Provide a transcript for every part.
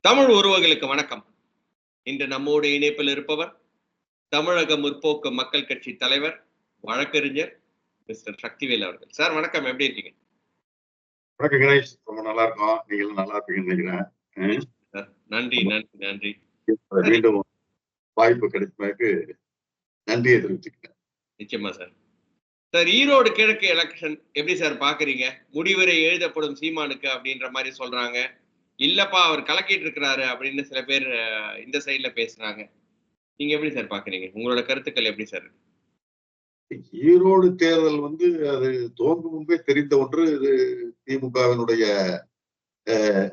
தமிழ் உறவுகளுக்கு வணக்கம். இன்று நம்மோடு இணைப்பில் இருப்பவர் தமிழக முற்போக்கு மக்கள் கட்சி தலைவர் வழக்கறிஞர் மிஸ்டர் சக்திவேல் அவர்கள். சார் வணக்கம். எப்படி இருக்கீங்க? வணக்கம் கணேஷ். ரொம்ப நல்லா இருக்கோம். நீங்களும் நல்லா இருப்பீங்கன்னு நினைக்கிறேன். நன்றி நன்றி நன்றி. மீண்டும் வாய்ப்பு கிடைத்தமைக்கு நன்றியை தெரிவிச்சுக்கிறேன். நிச்சயமா சார். சார் ஈரோடு கிழக்கு எலெக்ஷன் எப்படி சார் பாக்குறீங்க? முடிவுரை எழுதப்படும் சீமானுக்கு அப்படின்ற மாதிரி சொல்றாங்க. இல்லப்பா அவர் கலக்கிட்டு இருக்கிறாரு அப்படின்னு சில பேர் இந்த சைட்ல பேசுறாங்க. நீங்க எப்படி சார் பாக்குறீங்க? உங்களோட கருத்துக்கள் எப்படி சார் ஈரோடு தேர்தல் வந்து அது தோன்றும் முன்பே தெரிந்த ஒன்று. இது திமுகவினுடைய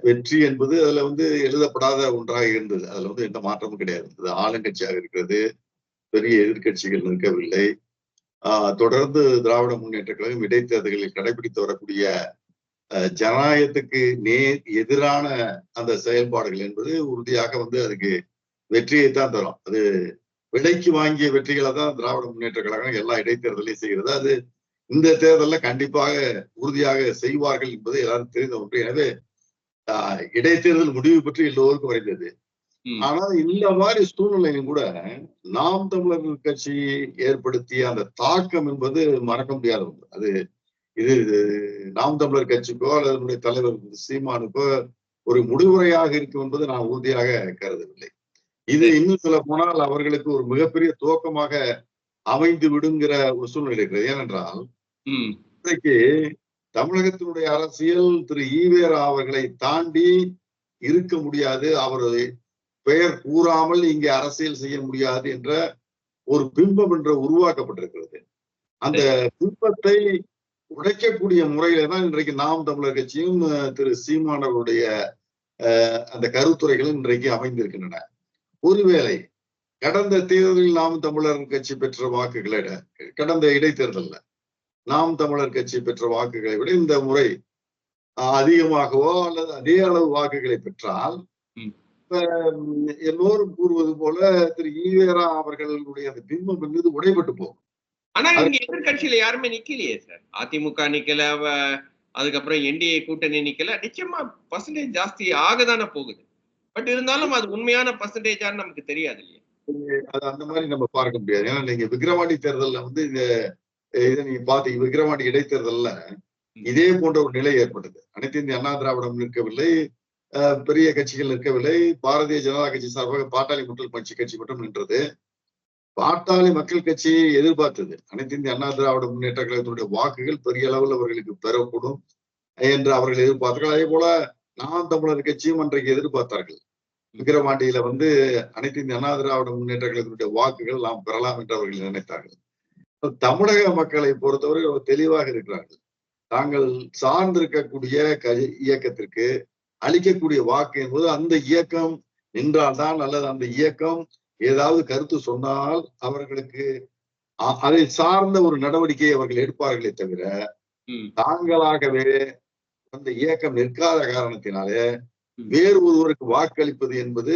வெற்றி என்பது அதுல வந்து எழுதப்படாத ஒன்றாக இருந்தது. அதுல வந்து எந்த மாற்றமும் கிடையாது. அது ஆளுங்கட்சியாக இருக்கிறது. பெரிய எதிர்க்கட்சிகள் நிற்கவில்லை. ஆஹ், தொடர்ந்து திராவிட முன்னேற்ற கழகம் இடைத்தேர்தலில் கடைபிடித்து வரக்கூடிய ஜனநாயகத்துக்கு நேர் எதிரான அந்த செயல்பாடுகள் என்பது உறுதியாக வந்து அதுக்கு வெற்றியை தான் தரும். அது விலைக்கு வாங்கிய வெற்றிகளை தான் திராவிட முன்னேற்ற கழகம் எல்லா இடைத்தேர்தலையும் செய்கிறது. அது இந்த தேர்தலில் கண்டிப்பாக உறுதியாக செய்வார்கள் என்பது எல்லாரும் தெரிந்த ஒன்று. எனவே இடைத்தேர்தல் முடிவு பற்றி எல்லோருக்கும் வரைந்தது ம். ஆனால் இந்த மாதிரி சூழ்நிலையும் கூட நாம் தமிழர் கட்சி ஏற்படுத்திய அந்த தாக்கம் என்பது மறக்க முடியாத ஒன்று. அது இது நாம் தமிழர் கட்சிக்கோ அல்லது அதனுடைய தலைவர் சீமானுக்கோ ஒரு முடிவுரையாக இருக்கும் என்பது நான் உறுதியாக கருதவில்லை. இது இன்னும் சொல்ல போனால் அவர்களுக்கு ஒரு மிகப்பெரிய துவக்கமாக அமைந்து விடுங்கிற ஒரு சூழ்நிலை இருக்கிறது. ஏனென்றால் இன்றைக்கு தமிழகத்தினுடைய அரசியல் திரு ஈவேரா அவர்களை தாண்டி இருக்க முடியாது. அவர் பெயர் கூறாமல் இங்கே அரசியல் செய்ய முடியாது என்ற ஒரு பிம்பம் என்ற உருவாக்கப்பட்டிருக்கிறது. அந்த பிம்பத்தை உடைக்கக்கூடிய முறையில தான் இன்றைக்கு நாம் தமிழர் கட்சியும் திரு சீமானவருடைய அந்த கருத்துரைகளும் இன்றைக்கு அமைந்திருக்கின்றன ஒருவேளை கடந்த தேர்தலில் நாம் தமிழர் கட்சி பெற்ற வாக்குகளை விட கடந்த இடைத்தேர்தல்ல நாம் தமிழர் கட்சி பெற்ற வாக்குகளை விட இந்த முறை அதிகமாகவோ அல்லது அதே அளவு வாக்குகளை பெற்றால். இப்ப, எல்லோரும் கூறுவது போல திரு ஈவேரா அவர்களுடைய அந்த பிம்பம் என்பது உடைபட்டு போகும் ஆனா இங்க எதிர்கட்சியில யாருமே நிக்கலையே சார். அதிமுக நிக்கல அதுக்கப்புறம் என்டிஏ கூட்டணி நிக்கல. நிச்சயமா பர்சன்டேஜ் ஜாஸ்தி ஆகதானே போகுது. பட் இருந்தாலும் அது உண்மையான பர்சன்டேஜான்னு நமக்கு தெரியாது இல்லையா? அது அந்த மாதிரி நம்ம பார்க்க முடியாது. ஏன்னா நீங்க விக்கிரவாண்டி தேர்தல்ல வந்து இந்த இதை நீங்க பாத்தீங்க விக்கிரவாண்டி இடைத்தேர்தல்ல இதே போன்ற ஒரு நிலை ஏற்பட்டது. அனைத்து இந்திய அண்ணா திராவிடம் நிற்கவில்லை பெரிய கட்சிகள் நிற்கவில்லை. பாரதிய ஜனதா கட்சி சார்பாக பாட்டாளி மக்கள் கட்சி கட்சி மட்டும் நின்றது. பாட்டாளி மக்கள் கட்சியை எதிர்பார்த்தது. அனைத்து இந்திய அண்ணா திராவிட முன்னேற்ற கழகத்தினுடைய வாக்குகள் பெரிய அளவில் அவர்களுக்கு பெறக்கூடும் என்று அவர்கள் எதிர்பார்த்தார்கள். அதே போல நாம் தமிழர் கட்சியும் அன்றைக்கு எதிர்பார்த்தார்கள். விக்கிரவாண்டியில வந்து அனைத்து இந்திய அண்ணா திராவிட முன்னேற்ற கழகத்தினுடைய வாக்குகள் நாம் பெறலாம் என்று அவர்கள் நினைத்தார்கள். தமிழக மக்களை பொறுத்தவரை தெளிவாக இருக்கிறார்கள். தாங்கள் சார்ந்திருக்கக்கூடிய க இயக்கத்திற்கு அளிக்கக்கூடிய வாக்கு என்பது அந்த இயக்கம் நின்றால்தான் அல்லது அந்த இயக்கம் ஏதாவது கருத்து சொன்னால் அவர்களுக்கு அதை சார்ந்த ஒரு நடவடிக்கையை அவர்கள் எடுப்பார்களே தவிர. தாங்களாகவே அந்த இயக்கம் நிற்காத காரணத்தினாலே. வேறு ஒருவருக்கு வாக்களிப்பது என்பது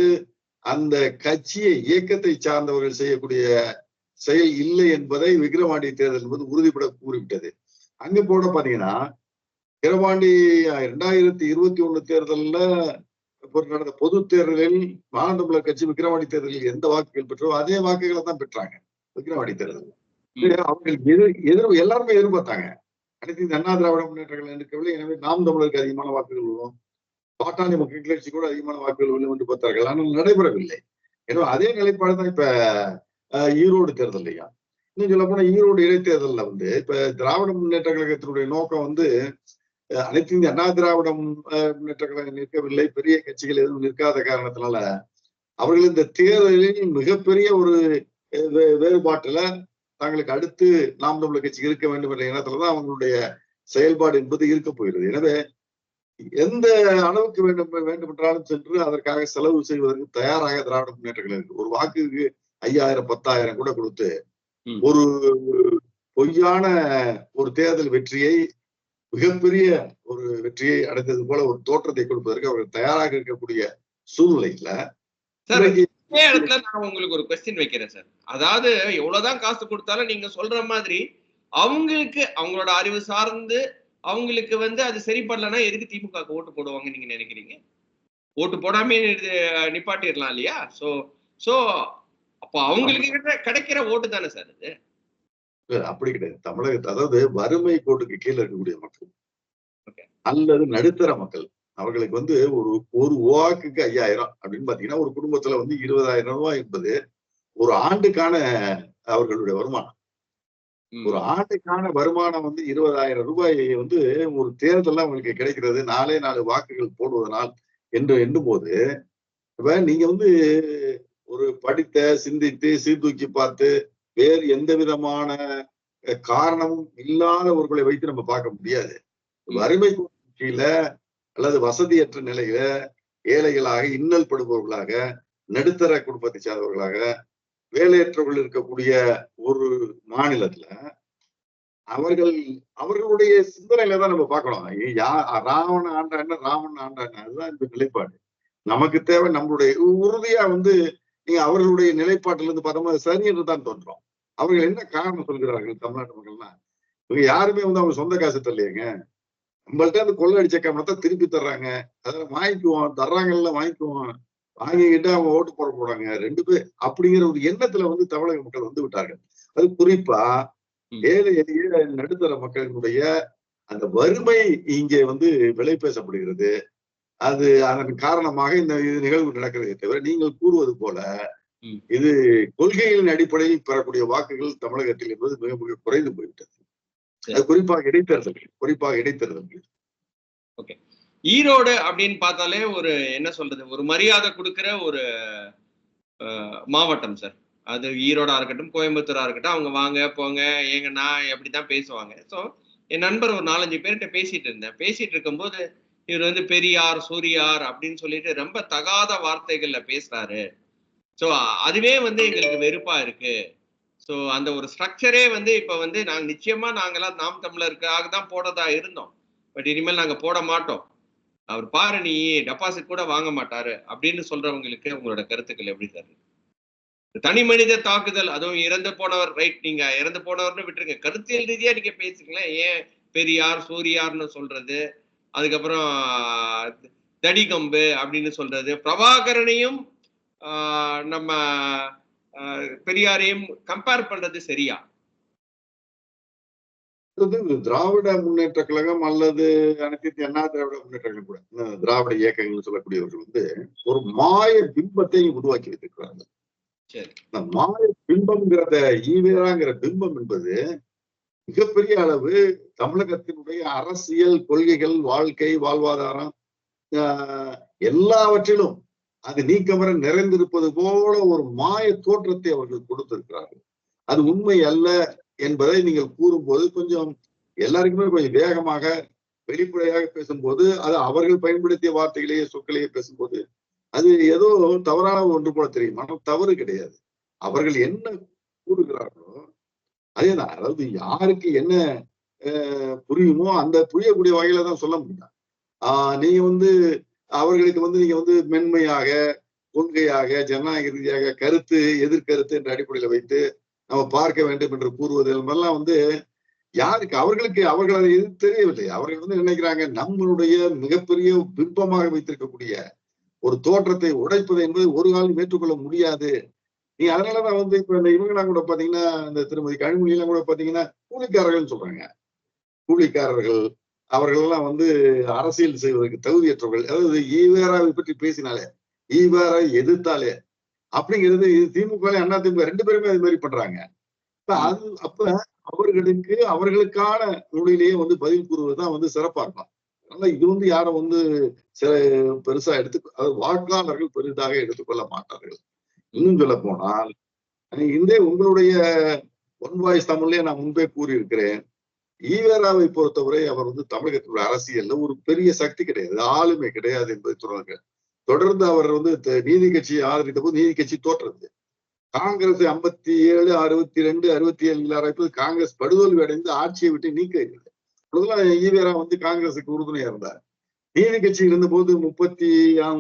அந்த கட்சியை இயக்கத்தை சார்ந்தவர்கள் செய்யக்கூடிய செயல் இல்லை என்பதை விக்கிரவாண்டி தேர்தல் என்பது உறுதிப்பட கூறிவிட்டது அங்க போட பாத்தீங்கன்னா விக்கிரவாண்டி இரண்டாயிரத்தி இருபத்தி ஒண்ணு தேர்தல்ல நடந்த பொது தேர்தலில் மாநில கட்சி விக்கிரவாண்டி தேர்தலில் எந்த வாக்குகள் பெற்றோ அதே வாக்குகளை தான் பெற்றாங்க விக்கிரவாண்டி தேர்தல் அவர்கள் எதிர் எதிர் எல்லாருமே எதிர்பார்த்தாங்க. அனைத்து இந்த அண்ணா திராவிட முன்னேற்ற கழகம் இருக்கவில்லை எனவே நாம் தமிழருக்கு அதிகமான வாக்குகள் விழும் பாட்டாளி மக்கள் கட்சி கூட அதிகமான வாக்குகள் விழும் என்று பார்த்தார்கள். ஆனால் நடைபெறவில்லை. எனவே அதே நிலைப்பாடு தான் இப்ப ஈரோடு தேர்தல்லையா? இன்னும் சொல்ல போனா ஈரோடு இடைத்தேர்தல்ல வந்து இப்ப திராவிட முன்னேற்ற கழகத்தினுடைய நோக்கம் வந்து அனைத்து இந்திய அண்ணா திராவிடம் முன்னேற்ற கழகம் நிற்கவில்லை பெரிய கட்சிகள் எதுவும் நிற்காத காரணத்தினால அவர்கள் இந்த தேர்தலில் மிகப்பெரிய ஒரு வேறுபாட்டுல தங்களுக்கு அடுத்து நாம் தமிழர் கட்சி இருக்க வேண்டும் என்ற எண்ணத்துலதான் அவங்களுடைய செயல்பாடு என்பது இருக்க போகிறது எனவே எந்த அளவுக்கு வேண்டும் வேண்டும் என்றாலும் சென்று அதற்காக செலவு செய்வதற்கு தயாராக திராவிட முன்னேற்ற கழகம் ஒரு வாக்குக்கு ஐயாயிரம் பத்தாயிரம் கூட கொடுத்து. ஒரு பொய்யான ஒரு தேர்தல் வெற்றியை மிகப்பெரிய ஒரு வெற்றியை அடைந்தது போல ஒரு தோற்றத்தை கொடுப்பதற்கு அவர்கள் தயாராக இருக்கக்கூடிய சூழ்நிலையில இதே இடத்துல நான் உங்களுக்கு ஒரு கொஸ்டின் வைக்கிறேன் சார். அதாவது எவ்வளவுதான் காசு கொடுத்தாலும் நீங்க சொல்ற மாதிரி அவங்களுக்கு அவங்களோட அறிவு சார்ந்து அவங்களுக்கு வந்து அது சரிப்படலைன்னா எதுக்கு திமுக ஓட்டு போடுவாங்க நீங்க நினைக்கிறீங்க? ஓட்டு போடாமே நிப்பாட்டிடலாம் இல்லையா? சோ சோ அப்போ அவங்களுக்கு கிடைக்கிற ஓட்டு தானே சார் இது இல்ல, அப்படி கிடையாது. தமிழகத்து அதாவது வறுமை கோட்டுக்கு கீழே இருக்கக்கூடிய மக்கள். அல்லது நடுத்தர மக்கள். அவர்களுக்கு வந்து ஒரு ஒரு வாக்குக்கு ஐயாயிரம் அப்படின்னு பாத்தீங்கன்னா ஒரு குடும்பத்துல வந்து இருபதாயிரம் ரூபாய் என்பது ஒரு ஆண்டுக்கான அவர்களுடைய வருமானம். ஒரு ஆண்டுக்கான வருமானம் வந்து இருபதாயிரம் ரூபாய் வந்து ஒரு தேர்தல்ல அவங்களுக்கு கிடைக்கிறது. நாலே நாலு வாக்குகள் போடுவதனால் என்று எண்ணும் போது இப்ப நீங்க வந்து ஒரு படித்த சிந்தித்து சீர்தூக்கி பார்த்து வேறு எந்த விதமான காரணமும் இல்லாதவர்களை வைத்து நம்ம பார்க்க முடியாது. வறுமை கீழே அல்லது வசதியற்ற நிலையில ஏழைகளாக இன்னல் படுபவர்களாக நடுத்தர குடும்பத்தை சார்ந்தவர்களாக வேலையற்றவர்கள் இருக்கக்கூடிய ஒரு மாநிலத்துல அவர்கள் அவர்களுடைய சிந்தனையில தான் நம்ம பார்க்கணும். யா ராவண ஆண்டான ராவணன் ஆண்டான அதுதான் இந்த நிலைப்பாடு. நமக்கு தேவை நம்மளுடைய உறுதியா வந்து நீங்க அவர்களுடைய நிலைப்பாட்டில இருந்து பார்த்தோம்னா சரி என்று தான் தோன்றும். அவர்கள் என்ன காரணம் சொல்கிறார்கள் தமிழ்நாட்டு மக்கள்னா இவங்க யாருமே வந்து அவங்க சொந்த காசு தரலையேங்க. நம்மள்ட்ட அந்த கொள்ளை அடிச்ச கவனத்தை திருப்பி தர்றாங்க. அதெல்லாம் வாங்கிக்குவோம் தர்றாங்கல்ல வாங்கிக்குவோம். வாங்கிக்கிட்டு அவங்க ஓட்டு போட போறாங்க. ரெண்டு பேர் அப்படிங்கிற ஒரு எண்ணத்துல வந்து தமிழக மக்கள் வந்து விட்டார்கள். அது குறிப்பா. ஏழை எளிய நடுத்தர மக்களினுடைய அந்த வறுமை இங்கே வந்து விலை பேசப்படுகிறது. அது அதன் காரணமாக இந்த இது நிகழ்வு நடக்கிறதே தவிர நீங்கள் கூறுவது போல. இது கொள்கைகளின் அடிப்படையில் பெறக்கூடிய வாக்குகள் தமிழகத்தில் என்பது மிக மிக குறைந்து போய்விட்டது. அது குறிப்பாக இடைத்தேர்தல்கள் குறிப்பாக இடைத்தேர்தல்கள். ஈரோடு அப்படின்னு பார்த்தாலே ஒரு என்ன சொல்றது ஒரு மரியாதை கொடுக்கிற ஒரு மாவட்டம் சார். அது ஈரோடா இருக்கட்டும் கோயம்புத்தூரா இருக்கட்டும் அவங்க வாங்க போங்க ஏங்கண்ணா அப்படிதான் பேசுவாங்க. ஸோ என் நண்பர் ஒரு நாலஞ்சு பேர்கிட்ட பேசிட்டு இருந்தேன். பேசிட்டு இருக்கும்போது இவர் வந்து பெரியார் சூரியார் அப்படின்னு சொல்லிட்டு ரொம்ப தகாத வார்த்தைகள்ல பேசுறாரு. ஸோ அதுவே வந்து எங்களுக்கு வெறுப்பா இருக்கு. ஸோ அந்த ஒரு ஸ்ட்ரக்சரே வந்து இப்ப வந்து நாங்க நிச்சயமா நாங்கெல்லாம் நாம் தமிழருக்காக தான் போடதா இருந்தோம். பட் இனிமேல் நாங்க போட மாட்டோம். அவர் பாரு நீ டெபாசிட் கூட வாங்க மாட்டாரு அப்படின்னு சொல்றவங்களுக்கு உங்களோட கருத்துக்கள் எப்படி சார்? தனி மனித தாக்குதல் அதுவும் இறந்து போனவர் ரைட் நீங்க இறந்து போனவர்னு விட்டுருங்க. கருத்தியல் ரீதியா நீங்க பேசுங்களேன் ஏன் பெரியார் சூரியார்னு சொல்றது அதுக்கப்புறம் தடிகம்பு அப்படின்னு சொல்றது பிரபாகரனையும் நம்ம பெரியாரையும் கம்பேர் பண்றது சரியா? திராவிட முன்னேற்ற கழகம் அல்லது அனைத்து அண்ணா திராவிட முன்னேற்ற கழகம் கூட திராவிட இயக்கங்கள் சொல்லக்கூடியவர்கள் வந்து ஒரு மாய பிம்பத்தை உருவாக்கி வைத்திருக்கிறார்கள் சரி. இந்த மாய பிம்பம்ங்கிறத ஈவேராங்கிற பிம்பம் என்பது மிகப்பெரிய அளவு தமிழகத்தினுடைய அரசியல் கொள்கைகள் வாழ்க்கை வாழ்வாதாரம் எல்லாவற்றிலும் அது நீக்கமர நிறைந்திருப்பது போல ஒரு மாய தோற்றத்தை அவர்கள் கொடுத்திருக்கிறார்கள். அது உண்மை அல்ல என்பதை நீங்கள் கூறும்போது கொஞ்சம் எல்லாருக்குமே கொஞ்சம் வேகமாக வெளிப்படையாக பேசும்போது அது அவர்கள் பயன்படுத்திய வார்த்தைகளையே சொற்களையே பேசும்போது அது ஏதோ தவறான ஒன்று போல தெரியும். ஆனால் தவறு கிடையாது. அவர்கள் என்ன கூறுகிறார்களோ அதேதான் அதாவது யாருக்கு என்ன அஹ், புரியுமோ அந்த புரியக்கூடிய வகையில தான் சொல்ல முடியும். ஆஹ் நீங்க வந்து அவர்களுக்கு வந்து நீங்க வந்து மென்மையாக கொள்கையாக ஜனநாயக ரீதியாக கருத்து எதிர்கருத்து என்ற அடிப்படையில வைத்து நம்ம பார்க்க வேண்டும் என்று கூறுவது எல்லாம் வந்து யாருக்கு அவர்களுக்கு அவர்கள் அதை எது தெரியவில்லை. அவர்கள் வந்து நினைக்கிறாங்க நம்மளுடைய மிகப்பெரிய பிம்பமாக வைத்திருக்கக்கூடிய ஒரு தோற்றத்தை உடைப்பது என்பது ஒரு காலம் ஏற்றுக்கொள்ள முடியாது. நீ அதனாலதான் வந்து இப்ப இந்த இவங்கெல்லாம் கூட பாத்தீங்கன்னா இந்த திருமதி கனிமொழி எல்லாம் கூட பாத்தீங்கன்னா கூலிக்காரர்கள் சொல்றாங்க. கூலிக்காரர்கள் அவர்கள் எல்லாம் வந்து அரசியல் செய்வதற்கு தகுதியற்றவர்கள். அதாவது ஈவேராவை பற்றி பேசினாலே ஈவேரா எதிர்த்தாலே அப்படிங்கிறது இது திமுக அண்ணா திமுக ரெண்டு பேருமே அது மாதிரி பண்றாங்க. அது அப்ப அவர்களுக்கு அவர்களுக்கான நூலிலேயே வந்து பதில் கூறுவதுதான் வந்து சிறப்பா இருக்கும். அதனால இது வந்து யாரும் வந்து சில பெருசா எடுத்து அதாவது வாக்காளர்கள் பெரிதாக எடுத்துக்கொள்ள மாட்டார்கள். இன்னும் சொல்ல போனால் இந்த உங்களுடைய ஒன் வாய்ஸ் தமிழ்லயே நான் முன்பே கூறியிருக்கிறேன். ஈவேராவை பொறுத்தவரை அவர் வந்து தமிழகத்தினுடைய அரசியல்ல ஒரு பெரிய சக்தி கிடையாது. ஆளுமை கிடையாது என்பதை சொல்றாங்க. தொடர்ந்து அவர் வந்து நீதி கட்சியை ஆதரித்த போது நீதி கட்சி தோற்றது. காங்கிரஸ் ஐம்பத்தி ஏழு அறுபத்தி ரெண்டு அறுபத்தி ஏழு அரைப்பது காங்கிரஸ் படுதோல்வி அடைந்து ஆட்சியை விட்டு நீக்க இருக்குது ஈவேரா வந்து காங்கிரசுக்கு உறுதுணையா இருந்தார். நீதி கட்சி இருந்தபோது முப்பத்தி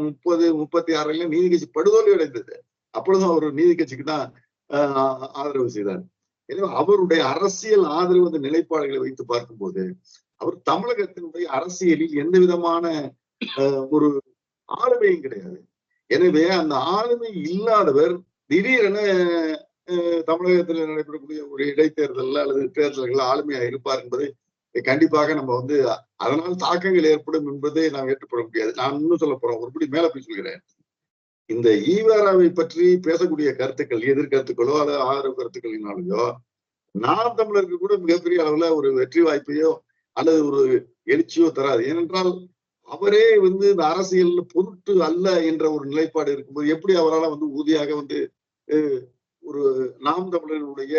முப்பது முப்பத்தி ஆறுல நீதி கட்சி படுதோல்வி அடைந்தது. அப்பொழுதும் அவர் நீதி கட்சிக்கு தான் ஆஹ், ஆதரவு செய்தார். எனவே அவருடைய அரசியல் ஆதரவு அந்த நிலைப்பாடுகளை வைத்து பார்க்கும்போது அவர் தமிழகத்தினுடைய அரசியலில் எந்த விதமான ஒரு ஆளுமையும் கிடையாது. எனவே அந்த ஆளுமை இல்லாதவர் திடீரென அஹ், தமிழகத்தில் நடைபெறக்கூடிய ஒரு இடைத்தேர்தல் அல்லது தேர்தல்கள் ஆளுமையா இருப்பார் என்பதை கண்டிப்பாக நம்ம வந்து அதனால் தாக்கங்கள் ஏற்படும் என்பதை நாம் ஏற்றுக்கொள்ள முடியாது. நான் இன்னும் சொல்ல போறோம் ஒருபடி மேல போய் சொல்கிறேன். இந்த ஈவேராவை பற்றி பேசக்கூடிய கருத்துக்கள் எதிர்கருத்துக்களோ அல்லது ஆதரவு கருத்துக்களினாலேயோ நாம் தமிழருக்கு கூட மிகப்பெரிய அளவுல ஒரு வெற்றி வாய்ப்பையோ அல்லது ஒரு எழுச்சியோ தராது. ஏனென்றால் அவரே வந்து இந்த அரசியல் பொருட்டு அல்ல என்ற ஒரு நிலைப்பாடு இருக்கும்போது எப்படி அவரால் வந்து உறுதியாக வந்து ஒரு நாம் தமிழர்களுடைய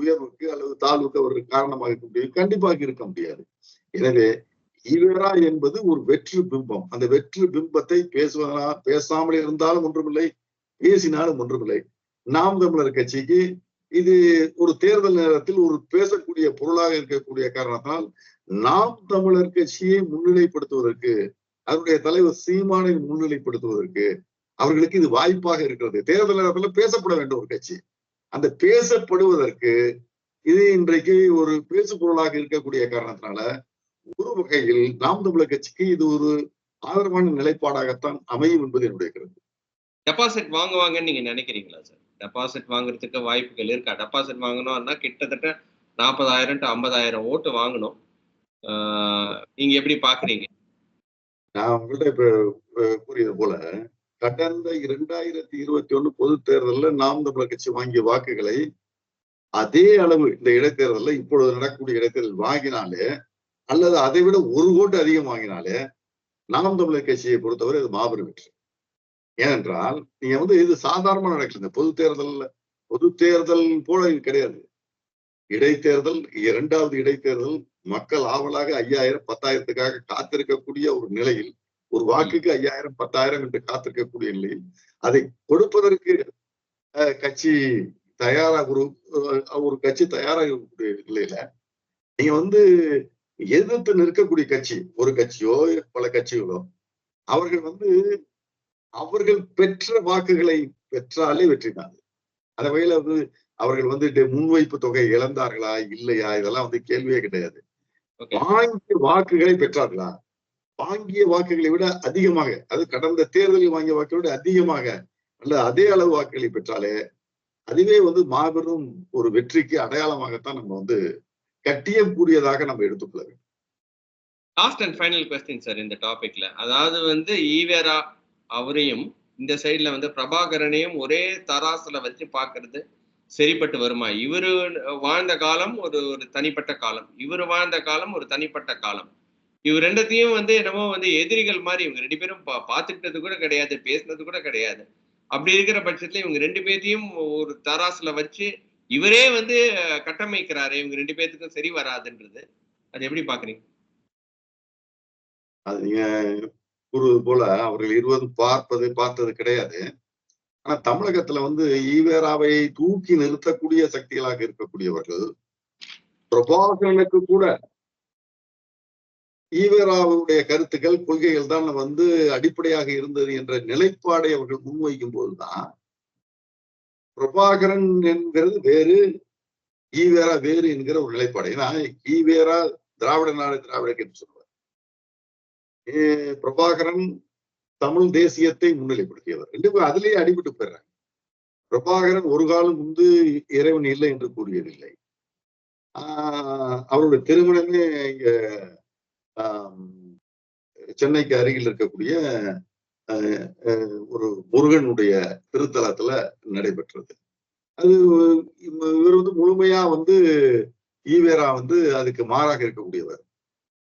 உயர்வுக்கு அல்லது தாழ்வுக்கு அவர் காரணமாக இருக்க முடியும்? கண்டிப்பாக இருக்க முடியாது. எனவே ஈவேரா என்பது ஒரு வெற்று பிம்பம். அந்த வெற்று பிம்பத்தை பேசுவதா பேசாமல் இருந்தாலும் ஒன்றுமில்லை பேசினாலும் ஒன்றுமில்லை. நாம் தமிழர் கட்சிக்கு இது ஒரு தேர்தல் நேரத்தில் ஒரு பேசக்கூடிய பொருளாக இருக்கக்கூடிய காரணத்தால் நாம் தமிழர் கட்சியை முன்னிலைப்படுத்துவதற்கு அதனுடைய தலைவர் சீமானை முன்னிலைப்படுத்துவதற்கு அவர்களுக்கு இது வாய்ப்பாக இருக்கிறது. தேர்தல் நேரத்தில் பேசப்பட வேண்டும் ஒரு கட்சி. அந்த பேசப்படுவதற்கு இது இன்றைக்கு ஒரு பேசு பொருளாக இருக்கக்கூடிய காரணத்தினால ஒரு வகையில் நாம் தமிழர் கட்சிக்கு இது ஒரு ஆதரவான நிலைப்பாடாகத்தான் அமையும் என்பது என்னுடைய கருத்து. டெபாசிட் வாங்குவாங்கன்னு நீங்க நினைக்கிறீங்களா சார் டெபாசிட் வாங்குறதுக்கு வாய்ப்புகள் இருக்கா? டெபாசிட் வாங்கணும்னா கிட்டத்தட்ட நாற்பதாயிரம் டு ஐம்பதாயிரம் ஓட்டு வாங்கணும். நீங்க எப்படி பாக்குறீங்க? நான் உங்கள்ட்ட இப்ப கூறியது போல கடந்த இரண்டாயிரத்தி இருபத்தி ஒண்ணு பொது தேர்தல்ல நாம் தமிழர் கட்சி வாங்கிய வாக்குகளை அதே அளவு இந்த இடைத்தேர்தல்ல இப்பொழுது நடக்கக்கூடிய இடைத்தேர்தல் வாங்கினாலே அல்லது அதை விட ஒரு ஓட்டு அதிகம் வாங்கினாலே நாம் தமிழர் கட்சியை பொறுத்தவரை இது மாபெரும் வெற்றி. ஏனென்றால் நீங்க வந்து இது சாதாரணமா நடக்கல இந்த பொது தேர்தல் பொது தேர்தல் போல இது கிடையாது. இடைத்தேர்தல் இரண்டாவது இடைத்தேர்தல் மக்கள் ஆவலாக ஐயாயிரம் பத்தாயிரத்துக்காக காத்திருக்கக்கூடிய ஒரு நிலையில் ஒரு வாக்குக்கு ஐயாயிரம் பத்தாயிரம் என்று காத்திருக்கக்கூடிய நிலையில் அதை கொடுப்பதற்கு அஹ், கட்சி தயாராக ஒரு ஒரு கட்சி தயாராக இருக்கக்கூடிய நிலையில நீங்க வந்து எதிர்த்து நிற்கக்கூடிய கட்சி ஒரு கட்சியோ பல கட்சிகளோ அவர்கள் வந்து அவர்கள் பெற்ற வாக்குகளை பெற்றாலே வெற்றி தான் அந்த வகையில வந்து அவர்கள் வந்து முன்வைப்பு தொகை இழந்தார்களா இல்லையா? இதெல்லாம் வந்து கேள்வியே கிடையாது. வாங்கிய வாக்குகளை பெற்றார்களா? வாங்கிய வாக்குகளை விட அதிகமாக அது கடந்த தேர்தலில் வாங்கிய வாக்குகளை விட அதிகமாக அல்ல அதே அளவு வாக்குகளை பெற்றாலே அதுவே வந்து மாபெரும் ஒரு வெற்றிக்கு அடையாளமாகத்தான் நம்ம வந்து கட்டியம் கூடியதாக நம்ம எடுத்துக்கொள்ள வேண்டும். Last and final question sir இந்த டாபிக்ல அதாவது வந்து ஈவேரா அவரையும் இந்த சைடுல வந்து பிரபாகரனையும் ஒரே தராசுல வச்சு பார்க்கறது சரிப்பட்டு வருமா? இவரு வாழ்ந்த காலம் ஒரு ஒரு தனிப்பட்ட காலம். இவர் வாழ்ந்த காலம் ஒரு தனிப்பட்ட காலம். இவர் ரெண்டத்தையும் வந்து என்னமோ வந்து எதிரிகள் மாதிரி இவங்க ரெண்டு பேரும் பா பார்த்துக்கிட்டது கூட கிடையாது பேசினது கூட கிடையாது. அப்படி இருக்கிற பட்சத்தில் இவங்க ரெண்டு பேர்த்தையும் ஒரு தராசுல வச்சு இவரே வந்து கட்டமைக்கிறாரு. இவங்க ரெண்டு பேர்த்துக்கும் சரி வராதுன்றது. அது எப்படி பாக்குறீங்க? அது நீங்க கூறுவது போல அவர்கள் இருவரும் பார்ப்பது பார்த்தது கிடையாது. ஆனா தமிழகத்துல வந்து ஈவேராவை தூக்கி நிறுத்தக்கூடிய சக்திகளாக இருக்கக்கூடியவர்கள் பிரபாகரனுக்கு கூட ஈவேராவுடைய கருத்துக்கள் கொள்கைகள் தான் வந்து அடிப்படையாக இருந்தது என்ற நிலைப்பாடை அவர்கள் முன்வைக்கும் போதுதான் பிரபாகரன் என்கிறது வேறு ஈவேரா வேறு என்கிற ஒரு நிலைப்பாடு. ஏன்னா ஈவேரா திராவிட நாடு திராவிட என்று சொல்லுவார் பிரபாகரன் தமிழ் தேசியத்தை முன்னிலைப்படுத்தியவர். ரெண்டு பேரும் அதிலேயே அடிபட்டு போயிடுறாங்க. பிரபாகரன் ஒரு காலம் வந்து இறைவன் இல்லை என்று கூறியதில்லை. ஆஹ் அவருடைய திருமணமே இங்க சென்னைக்கு அருகில் இருக்கக்கூடிய ஒரு முருகனுடைய திருத்தலத்துல நடைபெற்றது. அது இவர் வந்து முழுமையா வந்து ஈவேரா வந்து அதுக்கு மாறாக இருக்கக்கூடியவர்.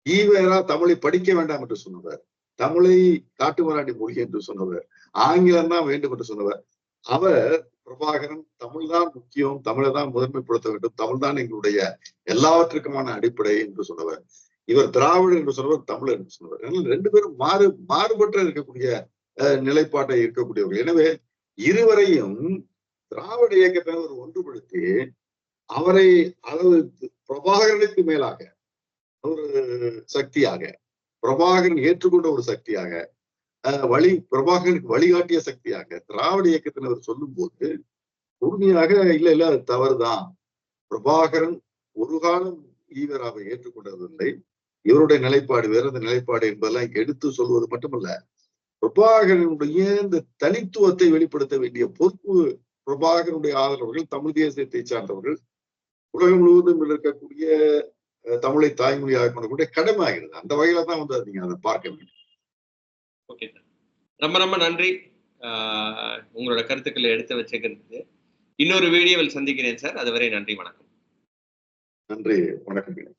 ஈவேரா தமிழை படிக்க வேண்டாம் என்று சொன்னவர். தமிழை காட்டுமராண்டி மொழி என்று சொன்னவர். ஆங்கிலம் தான் வேண்டும் என்று சொன்னவர். அவர் பிரபாகரன் தமிழ் தான் முக்கியம் தமிழை தான் முதன்மைப்படுத்த வேண்டும் தமிழ் தான் எங்களுடைய எல்லாவற்றுக்குமான அடிப்படை என்று சொன்னவர். இவர் திராவிடர் என்று சொன்னவர் தமிழர் என்று சொன்னவர். ரெண்டு பேரும் மாறு மாறுபட்ட இருக்கக்கூடிய நிலைப்பாட்டை இருக்கக்கூடியவர்கள் எனவே இருவரையும் திராவிட இயக்கத்தினர் ஒன்றுபடுத்தி அவரை அளவு பிரபாகரனுக்கு மேலாக ஒரு சக்தியாக பிரபாகரன் ஏற்றுக்கொண்ட ஒரு சக்தியாக அஹ், வழி பிரபாகரனுக்கு வழிகாட்டிய சக்தியாக திராவிட இயக்கத்தினர் சொல்லும் போது உறுதியாக இல்ல இல்ல அது தவறுதான். பிரபாகரன் ஒரு காலம் ஈவராவை ஏற்றுக்கொண்டதில்லை. இவருடைய நிலைப்பாடு வேற அந்த நிலைப்பாடு என்பதெல்லாம் எடுத்து சொல்வது மட்டுமல்ல. பிரபாகரனுடைய இந்த தனித்துவத்தை வெளிப்படுத்த வேண்டிய பொறுப்பு பிரபாகரனுடைய ஆதரவர்கள் தமிழ் தேசியத்தை சார்ந்தவர்கள் உலகம் முழுவதும் இருக்கக்கூடிய தமிழை தாய்மொழியாக கொண்டக்கூடிய கடமை ஆகிறது அந்த வகையில தான் வந்து நீங்க அதை பார்க்க வேண்டும். ஓகே சார் ரொம்ப ரொம்ப நன்றி. ஆஹ் உங்களோட கருத்துக்களை எடுத்து வச்சுக்கிறதுக்கு. இன்னொரு வீடியோவில் சந்திக்கிறேன் சார் அதுவரை நன்றி வணக்கம். நன்றி வணக்கம்.